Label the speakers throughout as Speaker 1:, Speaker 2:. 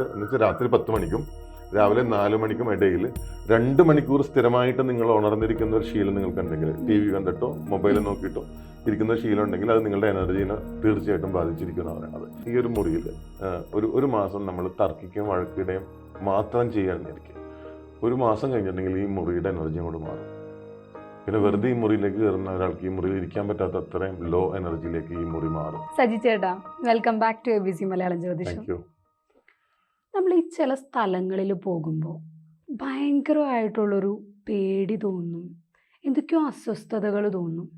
Speaker 1: എന്നുവെച്ചാൽ രാത്രി പത്ത് മണിക്കും രാവിലെ നാല് മണിക്കും ഇടയിൽ രണ്ട് മണിക്കൂർ സ്ഥിരമായിട്ട് നിങ്ങൾ ഉണർന്നിരിക്കുന്ന ഒരു ശീലം നിങ്ങൾക്കുണ്ടെങ്കിൽ ടി വി കണ്ടിട്ടോ മൊബൈൽ നോക്കിയിട്ടോ ഇരിക്കുന്ന ശീലം ഉണ്ടെങ്കിൽ അത് നിങ്ങളുടെ എനർജീനെ തീർച്ചയായിട്ടും ബാധിച്ചിരിക്കും എന്ന് പറയുന്നത് ഈ ഒരു മുറിയിൽ ഒരു ഒരു മാസം നമ്മൾ തർക്കിക്കുകയും വഴക്കിടുകയും മാത്രം ചെയ്യാനിരിക്കും ഒരു മാസം കഴിഞ്ഞിട്ടുണ്ടെങ്കിൽ ഈ മുറിയുടെ എനർജി അങ്ങോട്ട് മാറും. പിന്നെ വെറുതെ ഈ മുറിയിലേക്ക് കയറുന്ന ഒരാൾക്ക് ഈ മുറിയിൽ ഇരിക്കാൻ പറ്റാത്ത അത്രയും ലോ എനർജിയിലേക്ക് ഈ മുറി മാറും.
Speaker 2: സജി ചേട്ടാ welcome back to A B C Malayalam ജ്യോതിഷം. നമ്മൾ ഈ ചില സ്ഥലങ്ങളിൽ പോകുമ്പോൾ ഭയങ്കരമായിട്ടുള്ളൊരു പേടി തോന്നും. എന്തൊക്കെയോ അസ്വസ്ഥതകൾ തോന്നും.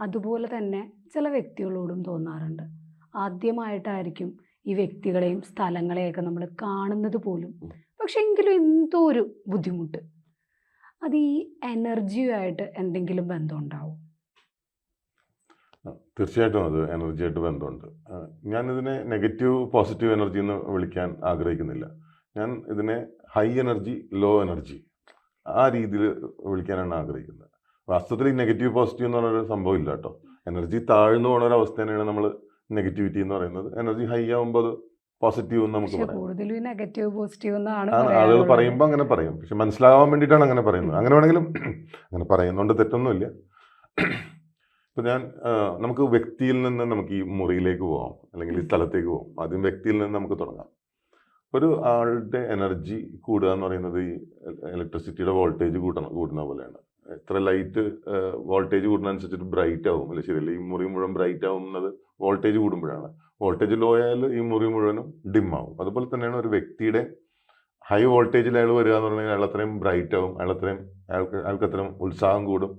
Speaker 2: അതുപോലെ തന്നെ ചില വ്യക്തികളോടും തോന്നാറുണ്ട്. ആദ്യമായിട്ടായിരിക്കും ഈ വ്യക്തികളെയും സ്ഥലങ്ങളെയൊക്കെ നമ്മൾ കാണുന്നത് പോലും. പക്ഷെ എങ്കിലും എന്തോ ഒരു ബുദ്ധിമുട്ട്. അത് ഈ എനർജിയുമായിട്ട് എന്തെങ്കിലും ബന്ധം ഉണ്ടാവും?
Speaker 1: തീർച്ചയായിട്ടും അത് എനർജിയായിട്ട് ബന്ധമുണ്ട്. ഞാനിതിനെ നെഗറ്റീവ് പോസിറ്റീവ് എനർജി എന്ന് വിളിക്കാൻ ആഗ്രഹിക്കുന്നില്ല. ഞാൻ ഇതിനെ ഹൈ എനർജി ലോ എനർജി ആ രീതിയിൽ വിളിക്കാനാണ് ആഗ്രഹിക്കുന്നത്. വാസ്തവത്തിൽ ഈ നെഗറ്റീവ് പോസിറ്റീവ് എന്ന് പറയുന്ന ഒരു സംഭവം ഇല്ല കേട്ടോ. എനർജി താഴ്ന്നു പോണ ഒരു അവസ്ഥ തന്നെയാണ് നമ്മൾ നെഗറ്റിവിറ്റി എന്ന് പറയുന്നത്. എനർജി ഹൈ ആകുമ്പോൾ അത് പോസിറ്റീവ് എന്ന് നമുക്ക് പറയാം.
Speaker 2: നെഗറ്റീവ് പോസിറ്റീവ് എന്നാണ്
Speaker 1: ആളുകൾ. പറയുമ്പോൾ അങ്ങനെ പറയും. പക്ഷെ മനസ്സിലാവാൻ വേണ്ടിയിട്ടാണ് അങ്ങനെ പറയുന്നത്. അങ്ങനെ വേണമെങ്കിലും അങ്ങനെ പറയുന്നതുകൊണ്ട് തെറ്റൊന്നുമില്ല. ഇപ്പം ഞാൻ നമുക്ക് വ്യക്തിയിൽ നിന്ന് നമുക്ക് ഈ മുറിയിലേക്ക് പോകാം അല്ലെങ്കിൽ ഈ സ്ഥലത്തേക്ക് പോകാം ആദ്യം വ്യക്തിയിൽ നിന്ന് നമുക്ക് തുടങ്ങാം. ഒരു ആളുടെ എനർജി കൂടുക എന്ന് പറയുന്നത് ഈ ഇലക്ട്രിസിറ്റിയുടെ വോൾട്ടേജ് കൂട്ടണം കൂടുന്ന പോലെയാണ്. എത്ര ലൈറ്റ് വോൾട്ടേജ് കൂടുന്നതനുസരിച്ചിട്ട് ബ്രൈറ്റ് ആവും അല്ലെ ശരിയല്ല? ഈ മുറി മുഴുവൻ ബ്രൈറ്റ് ആവുന്നത് വോൾട്ടേജ് കൂടുമ്പോഴാണ്. വോൾട്ടേജ് ലോ ആയാൽ ഈ മുറി മുഴുവനും ഡിം ആവും. അതുപോലെ തന്നെയാണ് ഒരു വ്യക്തിയുടെ ഹൈ വോൾട്ടേജിൽ അയാൾ വരിക എന്ന് പറഞ്ഞാൽ അയാൾ അത്രയും ബ്രൈറ്റ് ആവും അയാൾ അത്രയും അയാൾക്ക് അയാൾക്ക് അത്രയും ഉത്സാഹം കൂടും.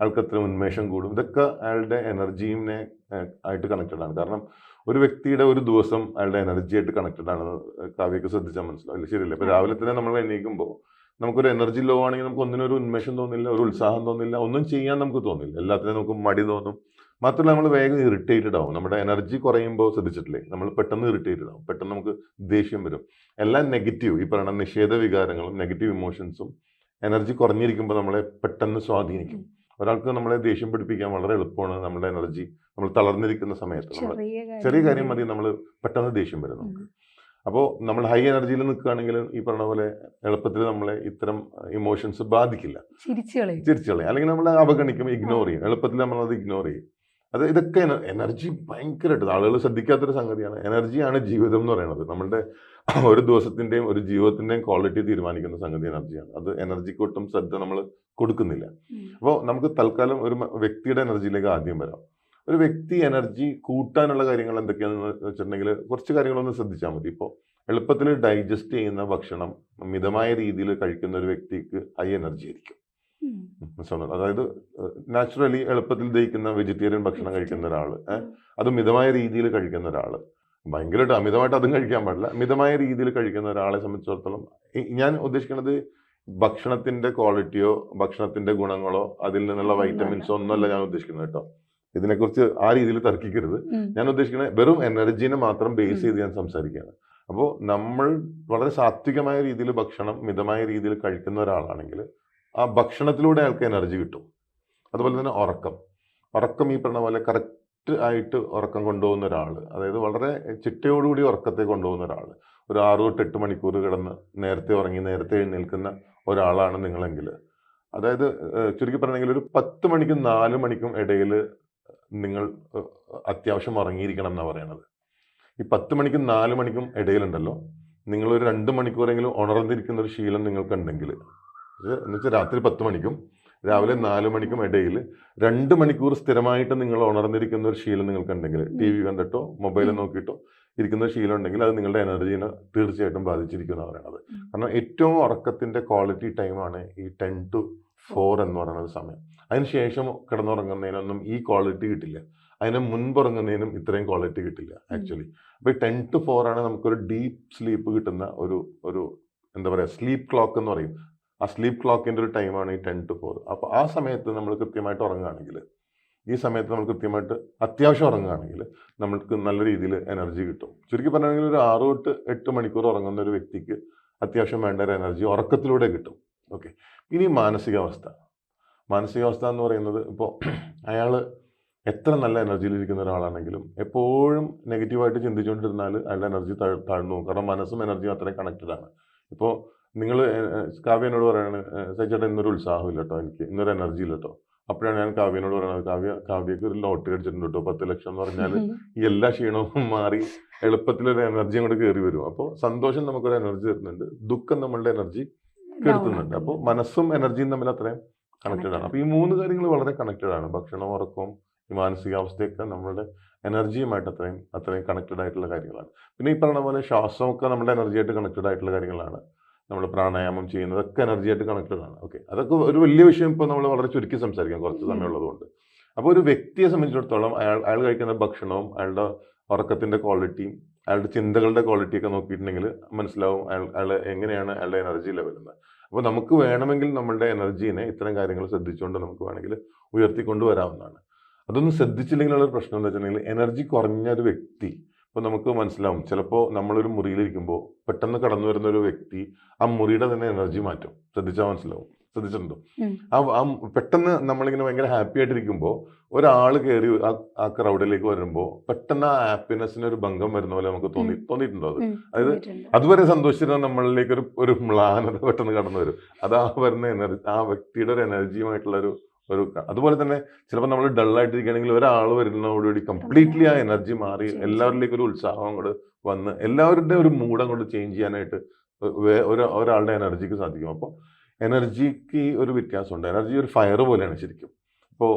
Speaker 1: അയാൾക്ക് അത്ര ഉന്മേഷം കൂടും. ഇതൊക്കെ അയാളുടെ എനർജീനെ ആയിട്ട് കണക്റ്റഡ് ആണ്. കാരണം ഒരു വ്യക്തിയുടെ ഒരു ദിവസം അയാളുടെ എനർജി ആയിട്ട് കണക്റ്റഡ് ആണ്. കാവ്യൊക്കെ ശ്രദ്ധിച്ചാൽ മനസ്സിലാവില്ല ശരിയല്ലേ? ഇപ്പൊ രാവിലെ തന്നെ നമ്മൾ എണീക്കുമ്പോൾ നമുക്കൊരു എനർജി ലോ ആണെങ്കിൽ നമുക്ക് ഒന്നിനൊരു ഉന്മേഷം തോന്നില്ല ഒരു ഉത്സാഹം തോന്നില്ല ഒന്നും ചെയ്യാൻ നമുക്ക് തോന്നില്ല. എല്ലാത്തിനും നമുക്ക് മടി തോന്നും. മാത്രമല്ല നമ്മൾ വേഗം ഇറിറ്റേറ്റഡ് ആവും. നമ്മുടെ എനർജി കുറയുമ്പോൾ ശ്രദ്ധിച്ചിട്ടില്ലേ? നമ്മൾ പെട്ടെന്ന് ഇറിറ്റേറ്റഡ് ആവും. പെട്ടെന്ന് നമുക്ക് ദേഷ്യം വരും. എല്ലാം നെഗറ്റീവ് ഈ പറയുന്ന നിഷേധ വികാരങ്ങളും നെഗറ്റീവ് ഇമോഷൻസും എനർജി കുറഞ്ഞിരിക്കുമ്പോൾ നമ്മളെ പെട്ടെന്ന് സ്വാധീനിക്കും. ഒരാൾക്ക് നമ്മളെ ദേഷ്യം പിടിപ്പിക്കാൻ വളരെ എളുപ്പമാണ് നമ്മുടെ എനർജി നമ്മൾ തളർന്നിരിക്കുന്ന സമയത്ത് നമ്മൾ
Speaker 2: ചെറിയ
Speaker 1: കാര്യം മതി നമ്മൾ പെട്ടെന്ന് ദേഷ്യം വരും നമുക്ക്. അപ്പോൾ നമ്മൾ ഹൈ എനർജിയിൽ നിൽക്കുകയാണെങ്കിൽ ഈ പറഞ്ഞ പോലെ എളുപ്പത്തിൽ നമ്മളെ ഇത്തരം ഇമോഷൻസ് ബാധിക്കില്ല.
Speaker 2: ചിരിച്ചു കളയും.
Speaker 1: അല്ലെങ്കിൽ നമ്മൾ അവഗണിക്കും ഇഗ്നോർ ചെയ്യും. എളുപ്പത്തിൽ നമ്മളത് ഇഗ്നോർ ചെയ്യും. അത് ഇതൊക്കെ എനർജി ഭയങ്കരമായിട്ട് ആളുകൾ ശ്രദ്ധിക്കാത്തൊരു സംഗതിയാണ്. എനർജിയാണ് ജീവിതം എന്ന് പറയുന്നത്. നമ്മളുടെ ഒരു ദിവസത്തിന്റെയും ഒരു ജീവിതത്തിന്റെയും ക്വാളിറ്റി തീരുമാനിക്കുന്ന സംഗതി എനർജിയാണ്. അത് എനർജിക്ക് ഒട്ടും ശ്രദ്ധ നമ്മൾ കൊടുക്കുന്നില്ല. അപ്പോൾ നമുക്ക് തൽക്കാലം ഒരു വ്യക്തിയുടെ എനർജിയിലേക്ക് ആദ്യം വരാം. ഒരു വ്യക്തി എനർജി കൂട്ടാനുള്ള കാര്യങ്ങൾ എന്തൊക്കെയാണെന്ന് വെച്ചിട്ടുണ്ടെങ്കിൽ കുറച്ച് കാര്യങ്ങളൊന്ന് ശ്രദ്ധിച്ചാൽ മതി. ഇപ്പോൾ എളുപ്പത്തിൽ ഡൈജസ്റ്റ് ചെയ്യുന്ന ഭക്ഷണം മിതമായ രീതിയിൽ കഴിക്കുന്ന ഒരു വ്യക്തിക്ക് ഹൈ എനർജി ആയിരിക്കും? അതായത് നാച്ചുറലി എളുപ്പത്തിൽ ദഹിക്കുന്ന വെജിറ്റേറിയൻ ഭക്ഷണം കഴിക്കുന്ന ഒരാൾ അത് മിതമായ രീതിയിൽ കഴിക്കുന്ന ഒരാൾ ഭയങ്കരമായിട്ട് അമിതമായിട്ട് അതും കഴിക്കാൻ പാടില്ല മിതമായ രീതിയിൽ കഴിക്കുന്ന ഒരാളെ സംബന്ധിച്ചിടത്തോളം ഞാൻ ഉദ്ദേശിക്കുന്നത് ഭക്ഷണത്തിന്റെ ക്വാളിറ്റിയോ ഭക്ഷണത്തിന്റെ ഗുണങ്ങളോ അതിൽ നിന്നുള്ള വൈറ്റമിൻസോ ഒന്നുമല്ല ഞാൻ ഉദ്ദേശിക്കുന്നത് കേട്ടോ. ഇതിനെക്കുറിച്ച് ആ രീതിയിൽ തർക്കിക്കരുത്. ഞാൻ ഉദ്ദേശിക്കുന്നത് വെറും എനർജീനെ മാത്രം ബേസ് ചെയ്ത് ഞാൻ സംസാരിക്കുകയാണ്. അപ്പോൾ നമ്മൾ വളരെ സാത്വികമായ രീതിയിൽ ഭക്ഷണം മിതമായ രീതിയിൽ കഴിക്കുന്ന ഒരാളാണെങ്കിൽ ആ ഭക്ഷണത്തിലൂടെ അയാൾക്ക് എനർജി കിട്ടും. അതുപോലെ തന്നെ ഉറക്കം. ഉറക്കം ഈ പറഞ്ഞ പോലെ കറക്റ്റ് ആയിട്ട് ഉറക്കം കൊണ്ടുപോകുന്ന ഒരാൾ അതായത് വളരെ ചിട്ടയോടുകൂടി ഉറക്കത്തെ കൊണ്ടുപോകുന്ന ഒരാൾ ഒരു ആറ് തൊട്ട് എട്ട് മണിക്കൂർ കിടന്ന് നേരത്തെ ഉറങ്ങി നേരത്തെ എഴുന്നേൽക്കുന്ന ഒരാളാണ് നിങ്ങളെങ്കിൽ അതായത് ചുരുക്കി പറഞ്ഞെങ്കിൽ ഒരു പത്ത് മണിക്കും നാല് മണിക്കും ഇടയിൽ നിങ്ങൾ അത്യാവശ്യം ഉറങ്ങിയിരിക്കണം എന്നാണ് പറയണത്. ഈ പത്ത് മണിക്കും നാല് മണിക്കും ഇടയിലുണ്ടല്ലോ നിങ്ങളൊരു രണ്ട് മണിക്കൂറെങ്കിലും ഉണർന്നിരിക്കുന്ന ഒരു ശീലം നിങ്ങൾക്കുണ്ടെങ്കിൽ എന്നുവെച്ചാൽ രാത്രി പത്ത് മണിക്കും രാവിലെ നാല് മണിക്കും ഇടയിൽ രണ്ട് മണിക്കൂർ സ്ഥിരമായിട്ട് നിങ്ങൾ ഉണർന്നിരിക്കുന്ന ഒരു ശീലം നിങ്ങൾക്കുണ്ടെങ്കിൽ ടി വി കണ്ടിട്ടോ മൊബൈൽ. നോക്കിയിട്ടോ ഇരിക്കുന്ന ശീലം ഉണ്ടെങ്കിൽ അത് നിങ്ങളുടെ എനർജീനെ തീർച്ചയായിട്ടും ബാധിച്ചിരിക്കും എന്ന് പറയുന്നത് കാരണം ഏറ്റവും ഉറക്കത്തിന്റെ ക്വാളിറ്റി ടൈമാണ് ഈ ടെൻ ടു ഫോർ എന്ന് പറയുന്ന ഒരു സമയം. അതിനുശേഷം കിടന്നുറങ്ങുന്നതിനൊന്നും ഈ ക്വാളിറ്റി കിട്ടില്ല. അതിനെ മുൻപുറങ്ങുന്നതിനും ഇത്രയും ക്വാളിറ്റി കിട്ടില്ല ആക്ച്വലി അപ്പോൾ ഈ ടെൻ ടു ഫോർ ആണ് നമുക്കൊരു ഡീപ്പ് സ്ലീപ്പ് കിട്ടുന്ന ഒരു ഒരു എന്താ പറയുക സ്ലീപ്പ് ക്ലോക്ക് എന്ന് പറയും. ആ സ്ലീപ്പ് ക്ലോക്കിന്റെ ഒരു ടൈമാണ് ഈ ടെൻ ടു ഫോർ അപ്പോൾ ആ സമയത്ത് നമ്മൾ കൃത്യമായിട്ട് ഉറങ്ങുകയാണെങ്കിൽ ഈ സമയത്ത് നമ്മൾ കൃത്യമായിട്ട് അത്യാവശ്യം ഉറങ്ങുകയാണെങ്കിൽ നമ്മൾക്ക് നല്ല രീതിയിൽ എനർജി കിട്ടും. ചുരുക്കി പറഞ്ഞാൽ ഒരു ആറ് തൊട്ട് എട്ട് മണിക്കൂർ ഉറങ്ങുന്ന ഒരു വ്യക്തിക്ക് അത്യാവശ്യം വേണ്ട ഒരു എനർജി ഉറക്കത്തിലൂടെ കിട്ടും. ഓക്കെ ഇനി മാനസികാവസ്ഥ. മാനസികാവസ്ഥ എന്ന് പറയുന്നത് ഇപ്പോൾ അയാൾ എത്ര നല്ല എനർജിയിൽ ഇരിക്കുന്ന ഒരാളാണെങ്കിലും എപ്പോഴും നെഗറ്റീവായിട്ട് ചിന്തിച്ചുകൊണ്ടിരുന്നാൽ അയാളുടെ എനർജി താഴ്ന്നു കാരണം മനസ്സും എനർജിയും അത്രയും കണക്റ്റഡ് ആണ്. ഇപ്പോൾ നിങ്ങൾ കാവ്യനോട് പറയാണ് സച്ചിയേട്ടൻ ഇന്നൊരു ഉത്സാഹമില്ല കേട്ടോ എനിക്ക് ഇന്നൊരു എനർജി ഇല്ല കേട്ടോ അപ്പോഴാണ് ഞാൻ കാവ്യനോട് പറയുന്നത് കാവ്യ കാവ്യക്ക് ഒരു ലോട്ടറി അടിച്ചിട്ടുണ്ട് കേട്ടോ പത്ത് ലക്ഷം എന്ന് പറഞ്ഞാൽ ഈ എല്ലാ ക്ഷീണവും മാറി എളുപ്പത്തിലൊരു എനർജി അങ്ങോട്ട് കയറി വരും. അപ്പോൾ സന്തോഷം നമുക്കൊരു എനർജി തരുന്നുണ്ട് ദുഃഖം നമ്മളുടെ എനർജി കെടുത്തുന്നുണ്ട്. അപ്പോൾ മനസ്സും എനർജിയും തമ്മിൽ അത്രയും കണക്റ്റഡ് ആണ്. അപ്പോൾ ഈ മൂന്ന് കാര്യങ്ങൾ വളരെ കണക്റ്റഡ് ആണ്. ഭക്ഷണം ഉറക്കവും ഈ മാനസികാവസ്ഥയൊക്കെ നമ്മളുടെ എനർജിയുമായിട്ട് അത്രയും അത്രയും കണക്റ്റഡ് ആയിട്ടുള്ള കാര്യങ്ങളാണ്. പിന്നെ ഈ പറഞ്ഞ പോലെ ശ്വാസമൊക്കെ നമ്മുടെ എനർജിയായിട്ട് കണക്റ്റഡ് ആയിട്ടുള്ള കാര്യങ്ങളാണ്. നമ്മൾ പ്രാണായാമം ചെയ്യുന്നത് ചെയ്യുന്നതൊക്കെ എനർജിയായിട്ട് കണക്റ്റഡ് ആണ് ഓക്കെ അതൊക്കെ ഒരു വലിയ വിഷയം ഇപ്പോൾ നമ്മൾ വളരെ ചുരുക്കി സംസാരിക്കാം കുറച്ച്. സമയമുള്ളതുകൊണ്ട് അപ്പോൾ ഒരു വ്യക്തിയെ സംബന്ധിച്ചിടത്തോളം അയാൾ അയാൾ കഴിക്കുന്ന ഭക്ഷണവും അയാളുടെ ഉറക്കത്തിന്റെ ക്വാളിറ്റിയും അയാളുടെ ചിന്തകളുടെ ക്വാളിറ്റിയൊക്കെ നോക്കിയിട്ടുണ്ടെങ്കിൽ മനസ്സിലാവും അയാൾ അയാൾ എങ്ങനെയാണ് അയാളുടെ എനർജി ലെവൽ എന്ന്. അപ്പോൾ നമുക്ക് വേണമെങ്കിൽ നമ്മളുടെ എനർജീനെ ഇത്തരം കാര്യങ്ങൾ ശ്രദ്ധിച്ചുകൊണ്ട് നമുക്ക് വേണമെങ്കിൽ ഉയർത്തിക്കൊണ്ടുവരാവുന്നതാണ് അതൊന്നും ശ്രദ്ധിച്ചില്ലെങ്കിലുള്ള പ്രശ്നം എന്ന് വെച്ചിട്ടുണ്ടെങ്കിൽ എനർജി കുറഞ്ഞ ഒരു വ്യക്തി ഇപ്പോൾ നമുക്ക് മനസ്സിലാവും. ചിലപ്പോൾ നമ്മളൊരു മുറിയിലിരിക്കുമ്പോൾ പെട്ടെന്ന് കടന്നു വരുന്ന ഒരു വ്യക്തി ആ മുറിയുടെ തന്നെ എനർജി മാറ്റും. ശ്രദ്ധിച്ചാൽ മനസ്സിലാവും. ശ്രദ്ധിച്ചിട്ടുണ്ടോ. ആ ആ പെട്ടെന്ന് നമ്മളിങ്ങനെ ഭയങ്കര ഹാപ്പി ആയിട്ടിരിക്കുമ്പോൾ ഒരാൾ കയറി ആ ആ ക്രൗഡിലേക്ക് വരുമ്പോൾ പെട്ടെന്ന് ആ ഹാപ്പിനെസ്സിന് ഒരു ഭംഗം വരുന്ന പോലെ നമുക്ക് തോന്നി തോന്നിയിട്ടുണ്ടോ അത്? അതായത് അതുവരെ സന്തോഷിച്ചിരുന്ന നമ്മളിലേക്ക് ഒരു ഒരു മ്ലാനത പെട്ടെന്ന് കടന്നു വരും. അത് ആ വരുന്ന എനർജി ആ വ്യക്തിയുടെ ഒരു എനർജിയുമായിട്ടുള്ള ഒരു ഒരു അതുപോലെ തന്നെ ചിലപ്പോൾ നമ്മൾ ഡള്ളായിട്ടിരിക്കുകയാണെങ്കിൽ ഒരാൾ വരുന്നതോടുകൂടി കംപ്ലീറ്റ്ലി ആ എനർജി മാറി. എല്ലാവരിലേക്കും ഒരു ഉത്സാഹം അങ്ങോട്ട് വന്ന് എല്ലാവരുടെ ഒരു മൂഡ് അങ്ങോട്ട് ചേഞ്ച് ചെയ്യാനായിട്ട് ഒരാളുടെ എനർജിക്ക് സാധിക്കും. അപ്പോൾ എനർജിക്ക് ഒരു വ്യത്യാസമുണ്ട്. എനർജി ഒരു ഫയർ പോലെയാണ് ശരിക്കും. ഇപ്പോൾ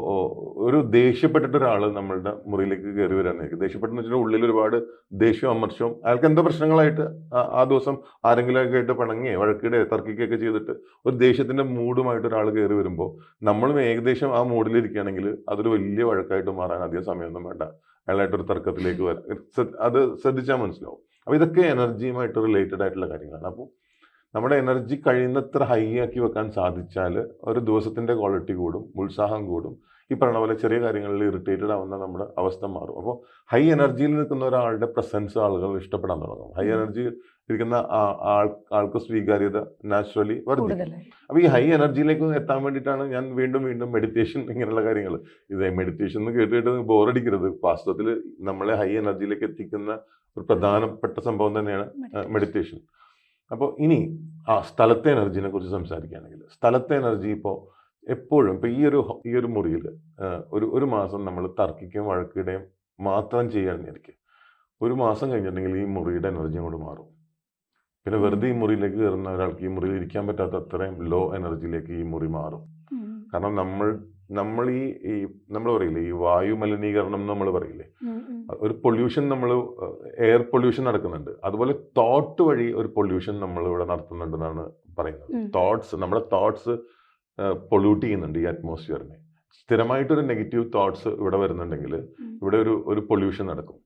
Speaker 1: ഒരു ദേഷ്യപ്പെട്ടിട്ട് ഒരാൾ നമ്മളുടെ മുറിയിലേക്ക് കയറി വരാനായിരിക്കും. ദേഷ്യപ്പെട്ടെന്ന് വെച്ചാൽ ഉള്ളിൽ ഒരുപാട് ദേഷ്യവും അമർഷവും അയാൾക്ക് എന്തോ പ്രശ്നങ്ങളായിട്ട് ആ- ദിവസം ആരെങ്കിലും ഒക്കെ ആയിട്ട് പിണങ്ങി വഴക്കിടെ തർക്കിക്കുകയൊക്കെ ചെയ്തിട്ട് ഒരു ദേഷ്യത്തിന്റെ മൂഡുമായിട്ട് ഒരാൾ കയറി വരുമ്പോൾ നമ്മളും ഏകദേശം ആ മൂഡിലിരിക്കുകയാണെങ്കിൽ അതൊരു വലിയ വഴക്കായിട്ട് മാറാൻ അധികം സമയമൊന്നും വേണ്ട. അയാളായിട്ടൊരു തർക്കത്തിലേക്ക് വരാം അത് ശ്രദ്ധിച്ചാൽ മനസ്സിലാവും. അപ്പോൾ ഇതൊക്കെ എനർജിയുമായിട്ട് റിലേറ്റഡ് ആയിട്ടുള്ള കാര്യങ്ങളാണ്. അപ്പോൾ നമ്മുടെ എനർജി കഴിയുന്നത്ര ഹൈ ആക്കി വെക്കാൻ സാധിച്ചാൽ ഒരു ദിവസത്തിന്റെ ക്വാളിറ്റി കൂടും ഉത്സാഹം കൂടും. ഈ പറഞ്ഞ പോലെ ചെറിയ കാര്യങ്ങളിൽ ഇറിറ്റേറ്റഡ് ആവുന്ന നമ്മുടെ അവസ്ഥ മാറും. അപ്പോൾ ഹൈ എനർജിയിൽ നിൽക്കുന്ന ഒരാളുടെ പ്രസൻസ് ആളുകൾ ഇഷ്ടപ്പെടാൻ തുടങ്ങും. ഹൈ എനർജി ഇരിക്കുന്ന ആൾ ആൾക്ക് സ്വീകാര്യത നാച്ചുറലി വർദ്ധിക്കും. അപ്പോൾ ഈ ഹൈ എനർജിയിലേക്ക് എത്താൻ വേണ്ടിയിട്ടാണ് ഞാൻ വീണ്ടും വീണ്ടും മെഡിറ്റേഷൻ ഇങ്ങനെയുള്ള കാര്യങ്ങൾ. ഇത് മെഡിറ്റേഷൻ എന്ന് കേട്ടിട്ട് ബോറടിക്കരുത്. വാസ്തവത്തിൽ നമ്മളെ ഹൈ എനർജിയിലേക്ക് എത്തിക്കുന്ന ഒരു പ്രധാനപ്പെട്ട സംഭവം തന്നെയാണ് മെഡിറ്റേഷൻ അപ്പോൾ ഇനി ആ സ്ഥലത്തെ എനർജിനെ കുറിച്ച് സംസാരിക്കുകയാണെങ്കിൽ സ്ഥലത്തെ എനർജി ഇപ്പോൾ എപ്പോഴും ഇപ്പോൾ ഈ ഒരു ഈ ഒരു മുറിയിൽ ഒരു ഒരു മാസം നമ്മൾ തർക്കിക്കുകയും വഴക്കിടുകയും മാത്രം ചെയ്യുകയാണെങ്കിൽ ഒരു മാസം കഴിഞ്ഞിട്ടുണ്ടെങ്കിൽ ഈ മുറിയുടെ എനർജി അങ്ങോട്ട് മാറും. പിന്നെ വെറുതെ ഈ മുറിയിലേക്ക് കയറുന്ന ഒരാൾക്ക് ഈ മുറിയിൽ ഇരിക്കാൻ പറ്റാത്ത അത്രയും ലോ എനർജിയിലേക്ക് ഈ മുറി മാറും. കാരണം നമ്മൾ നമ്മൾ ഈ ഈ നമ്മൾ പറയില്ലേ ഈ വായു മലിനീകരണം നമ്മൾ പറയില്ലേ. ഒരു പൊല്യൂഷൻ നമ്മൾ എയർ പൊല്യൂഷൻ നടക്കുന്നുണ്ട്. അതുപോലെ തോട്ട് വഴി ഒരു പൊല്യൂഷൻ നമ്മൾ ഇവിടെ നടത്തുന്നുണ്ടെന്നാണ് പറയുന്നത്. തോട്ട്സ് നമ്മുടെ തോട്ട്സ് പൊല്യൂട്ട് ചെയ്യുന്നുണ്ട് ഈ അറ്റ്മോസ്ഫിയറിനെ. സ്ഥിരമായിട്ടൊരു നെഗറ്റീവ് തോട്ട്സ് ഇവിടെ വരുന്നുണ്ടെങ്കിൽ ഇവിടെ ഒരു ഒരു പൊല്യൂഷൻ നടക്കും.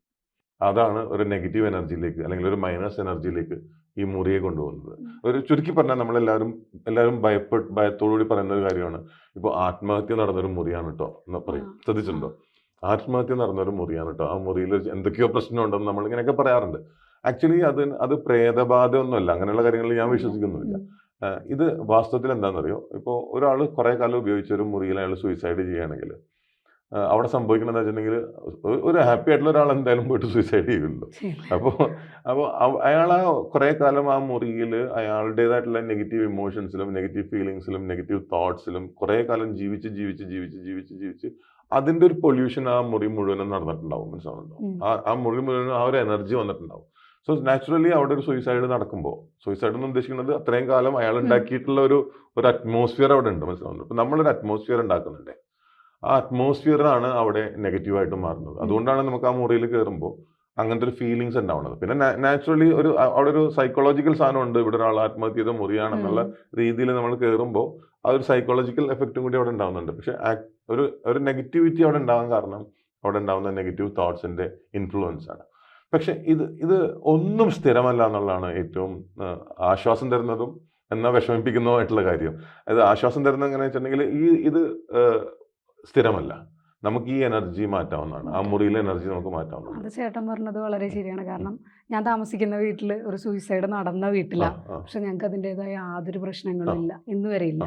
Speaker 1: അതാണ് ഒരു നെഗറ്റീവ് എനർജിയിലേക്ക് അല്ലെങ്കിൽ ഒരു മൈനസ് എനർജിയിലേക്ക് ഈ മുറിയെ കൊണ്ടുപോകുന്നത്. ഒരു ചുരുക്കി പറഞ്ഞാൽ നമ്മളെല്ലാവരും എല്ലാവരും ഭയപ്പെട്ട് ഭയത്തോടുകൂടി പറയുന്ന ഒരു കാര്യമാണ്. ഇപ്പോൾ ആത്മഹത്യ നടന്നൊരു മുറിയാണ് കേട്ടോ എന്ന് പറയും. ശ്രദ്ധിച്ചിട്ടുണ്ടോ? ആത്മഹത്യ നടന്നൊരു മുറിയാണ് കേട്ടോ ആ മുറിയിൽ എന്തൊക്കെയോ പ്രശ്നമുണ്ടെന്ന് നമ്മൾ ഇങ്ങനെയൊക്കെ പറയാറുണ്ട്. ആക്ച്വലി അത് അത് പ്രേതബാധ ഒന്നുമല്ല അങ്ങനെയുള്ള കാര്യങ്ങളിൽ ഞാൻ വിശ്വസിക്കുന്നില്ല ഇത് വാസ്തവത്തിൽ എന്താണെന്നറിയോ? ഇപ്പോൾ ഒരാൾ കുറേ കാലം ഉപയോഗിച്ച ഒരു മുറിയിൽ അയാൾ സൂയിസൈഡ് ചെയ്യുകയാണെങ്കിൽ അവിടെ സംഭവിക്കണമെന്ന് വെച്ചിട്ടുണ്ടെങ്കിൽ ഒരു- ഹാപ്പി ആയിട്ടുള്ള ഒരാൾ എന്തായാലും പോയിട്ട് സൂയിസൈഡ് ചെയ്യുമല്ലോ. അപ്പോൾ അപ്പോൾ അയാൾ ആ കുറേ കാലം ആ മുറിയിൽ അയാളുടേതായിട്ടുള്ള നെഗറ്റീവ് ഇമോഷൻസിലും നെഗറ്റീവ് ഫീലിങ്സിലും നെഗറ്റീവ് തോട്ട്സിലും കുറേ കാലം ജീവിച്ച് ജീവിച്ച് ജീവിച്ച് ജീവിച്ച് ജീവിച്ച് അതിന്റെ ഒരു പൊല്യൂഷൻ ആ മുറി മുഴുവനും നടന്നിട്ടുണ്ടാവും മനസ്സിലാവുന്നുണ്ടോ? ആ ആ മുറി മുഴുവൻ ആ ഒരു എനർജി വന്നിട്ടുണ്ടാവും. സോ നാച്ചുറലി അവിടെ ഒരു സൂയിസൈഡ് നടക്കുമ്പോൾ സൂയിസൈഡ് എന്ന് ഉദ്ദേശിക്കുന്നത് അത്രയും കാലം അയാൾ ഉണ്ടാക്കിയിട്ടുള്ള ഒരു ഒരു അറ്റ്മോസ്ഫിയർ അവിടെ ഉണ്ട് മനസ്സിലാവുന്നു ഇപ്പം നമ്മളൊരു അറ്റ്മോസ്ഫിയർ ഉണ്ടാക്കുന്നുണ്ട്. ആ അറ്റ്മോസ്ഫിയറാണ് അവിടെ നെഗറ്റീവായിട്ട് മാറുന്നത്. അതുകൊണ്ടാണ് നമുക്ക് ആ മുറിയിൽ കയറുമ്പോൾ അങ്ങനത്തെ ഒരു ഫീലിങ്സ് ഉണ്ടാവുന്നത്. പിന്നെ നാച്ചുറലി ഒരു അവിടെ ഒരു സൈക്കോളജിക്കൽ സാധനം ഉണ്ട് ഇവിടെ ഒരാൾ ആത്മഹത്യ ചെയ്ത മുറിയാണെന്നുള്ള രീതിയിൽ നമ്മൾ കയറുമ്പോൾ ആ ഒരു സൈക്കോളജിക്കൽ എഫക്റ്റും കൂടി അവിടെ ഉണ്ടാവുന്നുണ്ട്. പക്ഷെ ഒരു ഒരു നെഗറ്റിവിറ്റി അവിടെ ഉണ്ടാവാൻ കാരണം അവിടെ ഉണ്ടാവുന്ന നെഗറ്റീവ് തോട്ട്സിന്റെ ഇൻഫ്ലുവൻസ് ആണ്. പക്ഷെ ഇത് ഇത് ഒന്നും സ്ഥിരമല്ല എന്നുള്ളതാണ് ഏറ്റവും ആശ്വാസം തരുന്നതും എന്നാൽ വിഷമിപ്പിക്കുന്നതുമായിട്ടുള്ള കാര്യം. അത് ആശ്വാസം തരുന്ന എങ്ങനെയാണെന്ന് വെച്ചിട്ടുണ്ടെങ്കിൽ ഈ ഇത് സ്ഥിരമല്ല. നമുക്ക് ഈ എനർജി മാറ്റാവുന്നതാണ്. ആ മുറിയിലെ എനർജി നമുക്ക് മാറ്റാവുന്നതാണ്.
Speaker 2: അത് ചേട്ടൻ പറഞ്ഞത് വളരെ ശരിയാണ്. കാരണം ഞാൻ താമസിക്കുന്ന വീട്ടിൽ ഒരു സൂയിസൈഡ് നടന്ന വീട്ടില.
Speaker 1: ആ, ആ.
Speaker 2: പക്ഷെ ഞങ്ങൾക്ക് അതിന്റെതായ യാതൊരു പ്രശ്നങ്ങളും. ഇല്ല ഇന്ന് വരെ ഇല്ല.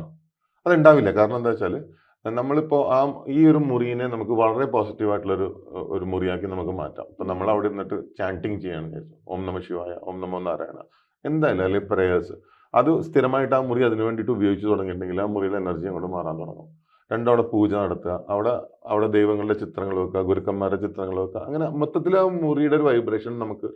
Speaker 1: അതുണ്ടാവില്ല. കാരണം എന്താ വെച്ചാൽ നമ്മളിപ്പോൾ ആ ഈ ഒരു മുറിനെ നമുക്ക് വളരെ പോസിറ്റീവായിട്ടുള്ളൊരു ഒരു മുറിയാക്കി നമുക്ക് മാറ്റാം. ഇപ്പം നമ്മൾ അവിടെ നിന്നിട്ട് ചാന്റിങ് ചെയ്യാണ് വിചാരിച്ചു ഓം നമ ശിവായ ഓം നമോ നാരായണ. എന്തായാലും അല്ലെങ്കിൽ പ്രേയേഴ്സ് അത് സ്ഥിരമായിട്ട് ആ മുറി അതിന് വേണ്ടിയിട്ട് ഉപയോഗിച്ച് തുടങ്ങിയിട്ടുണ്ടെങ്കിൽ ആ മുറിയിലെ എനർജി അങ്ങോട്ട് മാറാൻ തുടങ്ങും. രണ്ടവിടെ പൂജ നടത്തുക. അവിടെ അവിടെ ദൈവങ്ങളുടെ ചിത്രങ്ങൾ വെക്കുക ഗുരുക്കന്മാരുടെ ചിത്രങ്ങൾ വെക്കുക. അങ്ങനെ മൊത്തത്തിൽ ആ മുറിയുടെ ഒരു വൈബ്രേഷൻ നമുക്ക്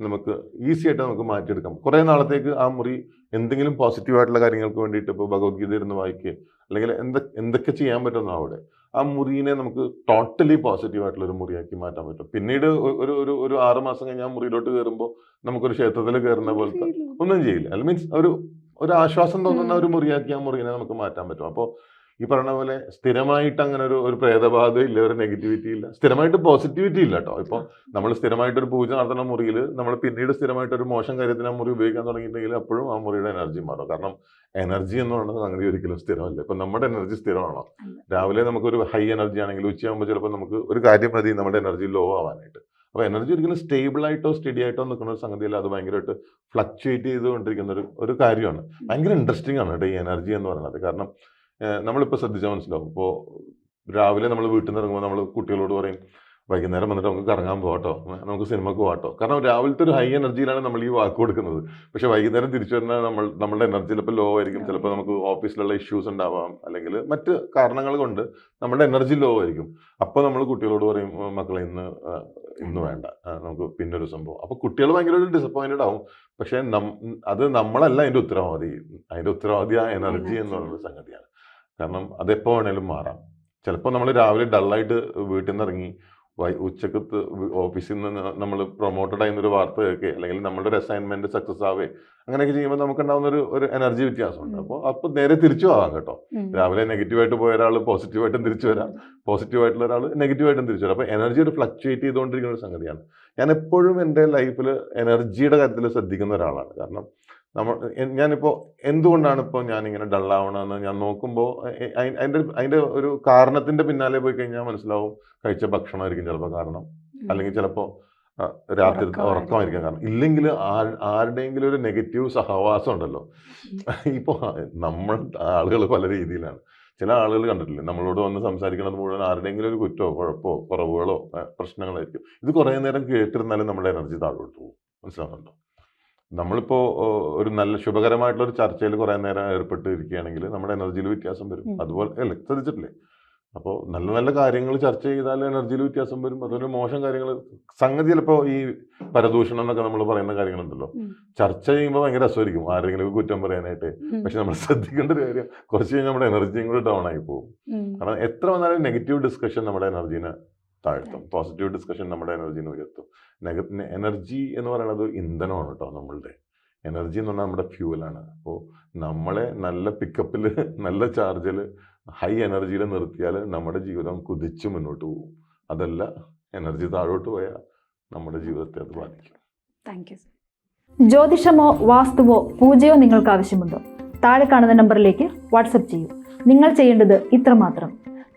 Speaker 1: നമുക്ക് ഈസി ആയിട്ട് നമുക്ക് മാറ്റിയെടുക്കാം. കുറേ നാളത്തേക്ക് ആ മുറി എന്തെങ്കിലും പോസിറ്റീവായിട്ടുള്ള കാര്യങ്ങൾക്ക് വേണ്ടിയിട്ട് ഇപ്പോൾ ഭഗവത്ഗീത ഇരുന്ന് വായിക്കുക അല്ലെങ്കിൽ എന്തൊക്കെ എന്തൊക്കെ ചെയ്യാൻ പറ്റുന്നു അവിടെ ആ മുറിനെ നമുക്ക് ടോട്ടലി പോസിറ്റീവ് ആയിട്ടുള്ള ഒരു മുറിയാക്കി മാറ്റാൻ പറ്റും. പിന്നീട് ഒരു ഒരു ഒരു ആറ് മാസം കഴിഞ്ഞ് ആ മുറിയിലോട്ട് കയറുമ്പോൾ നമുക്കൊരു ക്ഷേത്രത്തിൽ കയറുന്ന പോലത്തെ ഒന്നും ചെയ്യില്ല. അല്ല മീൻസ് ഒരു ഒരു ആശ്വാസം തോന്നുന്ന ഒരു മുറിയാക്കി ആ മുറിനെ നമുക്ക് മാറ്റാൻ പറ്റും. അപ്പോൾ ഈ പറഞ്ഞ പോലെ സ്ഥിരമായിട്ട് അങ്ങനെ ഒരു ഒരു പ്രേതബാധ ഇല്ല ഒരു നെഗറ്റിവിറ്റി ഇല്ല. സ്ഥിരമായിട്ട് പോസിറ്റിവിറ്റി ഇല്ല കേട്ടോ ഇപ്പോൾ നമ്മൾ സ്ഥിരമായിട്ട് ഒരു പൂജ നടത്തുന്ന മുറിയിൽ നമ്മൾ പിന്നീട് സ്ഥിരമായിട്ട് ഒരു മോശം കാര്യത്തിന് ആ മുറി ഉപയോഗിക്കാൻ തുടങ്ങിയിട്ടുണ്ടെങ്കിൽ അപ്പോഴും ആ മുറിയുടെ എനർജി മാറും. കാരണം എനർജി എന്ന് പറയുന്നത് സംഗതി ഒരിക്കലും സ്ഥിരമല്ല. ഇപ്പം നമ്മുടെ എനർജി സ്ഥിരമാണോ? രാവിലെ നമുക്കൊരു ഹൈ എനർജി ആണെങ്കിൽ ഉച്ചയാകുമ്പോൾ ചിലപ്പോൾ നമുക്ക് ഒരു കാര്യം മതി നമ്മുടെ എനർജി ലോ ആവാനായിട്ട്. അപ്പോൾ എനർജി ഒരിക്കലും സ്റ്റേബിൾ ആയിട്ടോ സ്റ്റഡി ആയിട്ടോ നിൽക്കുന്ന ഒരു സംഗതിയല്ല. അത് ഭയങ്കരമായിട്ട് ഫ്ലക്ച്വേറ്റ് ചെയ്തുകൊണ്ടിരിക്കുന്ന ഒരു ഒരു കാര്യമാണ്. ഭയങ്കര ഇൻട്രസ്റ്റിംഗ് ആണ് കേട്ടോ ഈ എനർജി എന്ന് പറയുന്നത്. കാരണം നമ്മളിപ്പോൾ ശ്രദ്ധിച്ചാൽ മനസ്സിലാവും. ഇപ്പോൾ രാവിലെ നമ്മൾ വീട്ടിൽ നിന്ന് ഇറങ്ങുമ്പോൾ നമ്മൾ കുട്ടികളോട് പറയും വൈകുന്നേരം വന്നിട്ട് നമുക്ക് കറങ്ങാൻ പോകട്ടോ നമുക്ക് സിനിമക്ക് പോകട്ടോ കാരണം രാവിലത്തെ ഒരു ഹൈ എനർജിയിലാണ് നമ്മൾ ഈ വാക്ക് കൊടുക്കുന്നത്. പക്ഷേ വൈകുന്നേരം തിരിച്ചു വരുന്ന നമ്മൾ നമ്മുടെ എനർജി ചിലപ്പോൾ ലോ ആയിരിക്കും. ചിലപ്പോൾ നമുക്ക് ഓഫീസിലുള്ള ഇഷ്യൂസ് ഉണ്ടാവാം. അല്ലെങ്കിൽ മറ്റ് കാരണങ്ങൾ കൊണ്ട് നമ്മുടെ എനർജി ലോ ആയിരിക്കും. അപ്പോൾ നമ്മൾ കുട്ടികളോട് പറയും മക്കളെ ഇന്ന് ഇന്ന് വേണ്ട. നമുക്ക് പിന്നൊരു സംഭവം. അപ്പോൾ കുട്ടികൾ ഭയങ്കര ഡിസപ്പോയിന്റഡ് ആവും. പക്ഷേ നം അത് നമ്മളല്ല അതിന്റെ ഉത്തരവാദി. അതിന്റെ ഉത്തരവാദി ആ എനർജി എന്നുള്ള സംഗതിയാണ്. കാരണം അത് എപ്പോൾ വേണേലും മാറാം. ചിലപ്പോൾ നമ്മൾ രാവിലെ ഡള്ളായിട്ട് വീട്ടിൽ നിന്ന് ഇറങ്ങി വൈ ഉച്ചയ്ക്ക് ഓഫീസിൽ നിന്ന് നമ്മൾ പ്രൊമോട്ടഡ് ആയിരുന്ന ഒരു വാർത്ത കേൾക്കുക അല്ലെങ്കിൽ നമ്മുടെ ഒരു അസൈൻമെന്റ് സക്സസ് ആവേ അങ്ങനെയൊക്കെ ചെയ്യുമ്പോൾ നമുക്ക് ഉണ്ടാകുന്ന ഒരു ഒരു എനർജി വ്യത്യാസമുണ്ട്. അപ്പോൾ അപ്പോൾ നേരെ തിരിച്ചു ആവാം കേട്ടോ. രാവിലെ നെഗറ്റീവായിട്ട് പോയ ഒരാൾ പോസിറ്റീവായിട്ടും തിരിച്ചു വരാം. പോസിറ്റീവായിട്ടുള്ള ഒരാൾ നെഗറ്റീവായിട്ടും തിരിച്ചു വരാം. അപ്പോൾ എനർജി ഒരു ഫ്ലക്ച്വേറ്റ് ചെയ്തുകൊണ്ടിരിക്കുന്ന ഒരു സംഗതിയാണ്. ഞാൻ എപ്പോഴും എന്റെ ലൈഫിൽ എനർജിയുടെ കാര്യത്തിൽ ശ്രദ്ധിക്കുന്ന ഒരാളാണ്. കാരണം നമ്മൾ ഞാനിപ്പോ ഞാനിപ്പോൾ എന്തുകൊണ്ടാണ് ഇപ്പോൾ ഞാനിങ്ങനെ ഡള്ളാവണമെന്ന് ഞാൻ നോക്കുമ്പോൾ അതിന്റെ അതിന്റെ അതിന്റെ അതിന്റെ ഒരു കാരണത്തിന്റെ പിന്നാലെ പോയി കഴിഞ്ഞാൽ മനസ്സിലാവും കഴിച്ച ഭക്ഷണമായിരിക്കും ചിലപ്പോൾ കാരണം. അല്ലെങ്കിൽ ചിലപ്പോൾ രാത്രി
Speaker 2: ഉറക്കമായിരിക്കും.
Speaker 1: കാരണം. ഇല്ലെങ്കിൽ ആരുടെയെങ്കിലും ഒരു നെഗറ്റീവ് സഹവാസം ഉണ്ടല്ലോ. ഇപ്പോൾ നമ്മൾ ആളുകൾ പല രീതിയിലാണ്. ചില ആളുകൾ കണ്ടിട്ടില്ലേ? നമ്മളോട് വന്ന് സംസാരിക്കുന്നത് മുഴുവൻ ആരുടെയെങ്കിലും ഒരു കുറ്റമോ കുഴപ്പമോ കുറവുകളോ പ്രശ്നങ്ങളായിരിക്കും. ഇത് കുറേ നേരം കേട്ടിരുന്നാലും നമ്മുടെ എനർജി താഴോട്ട് പോകും. മനസ്സിലാവുന്നുണ്ടോ? നമ്മളിപ്പോൾ ഒരു നല്ല ശുഭകരമായിട്ടുള്ള ഒരു ചർച്ചയിൽ കുറേ നേരം ഏർപ്പെട്ട് ഇരിക്കുകയാണെങ്കിൽ നമ്മുടെ എനർജിയിൽ വ്യത്യാസം വരും. അതുപോലെ അല്ലേ ശ്രദ്ധിച്ചിട്ടില്ലേ? അപ്പോൾ നല്ല നല്ല കാര്യങ്ങൾ ചർച്ച ചെയ്താൽ എനർജിയിൽ വ്യത്യാസം വരും. അതൊരു മോശം കാര്യങ്ങൾ. സംഗതി ചിലപ്പോൾ ഈ പരദൂഷണം എന്നൊക്കെ നമ്മൾ പറയുന്ന കാര്യങ്ങളുണ്ടല്ലോ. ചർച്ച ചെയ്യുമ്പോൾ ഭയങ്കര രസമായിരിക്കും. ആരെങ്കിലും കുറ്റം പറയാനായിട്ട്. പക്ഷെ നമ്മൾ ശ്രദ്ധിക്കേണ്ട ഒരു കാര്യം കുറച്ച് കഴിഞ്ഞാൽ നമ്മുടെ എനർജിയും കൂടി ഡൗൺ ആയി പോകും. കാരണം എത്ര വന്നാലും നെഗറ്റീവ് ഡിസ്കഷൻ നമ്മുടെ എനർജീനെ താഴ്ത്തും. പോസിറ്റീവ് ഡിസ്കഷൻ നമ്മുടെ എനർജീനെ ഉയർത്തും. എനർജി എന്ന് പറയുന്നത് ഇന്ധനമാണ് കേട്ടോ നമ്മളുടെ. എനർജി എന്ന് പറഞ്ഞാൽ നമ്മുടെ ഫ്യൂവലാണ് അപ്പോൾ നമ്മളെ നല്ല പിക്കപ്പിൽ നല്ല ചാർജിൽ ഹൈ എനർജിയിൽ നിർത്തിയാൽ നമ്മുടെ ജീവിതം കുതിച്ച് മുന്നോട്ട് പോകും. അതല്ല എനർജി താഴോട്ട് പോയാൽ നമ്മുടെ ജീവിതത്തെ അത് ബാധിക്കും.
Speaker 2: താങ്ക് യു സർ
Speaker 3: ജ്യോതിഷമോ വാസ്തുവോ പൂജയോ നിങ്ങൾക്ക് ആവശ്യമുണ്ടോ താഴെ കാണുന്ന നമ്പറിലേക്ക് വാട്സപ്പ് ചെയ്യൂ. നിങ്ങൾ ചെയ്യേണ്ടത് ഇത്രമാത്രം.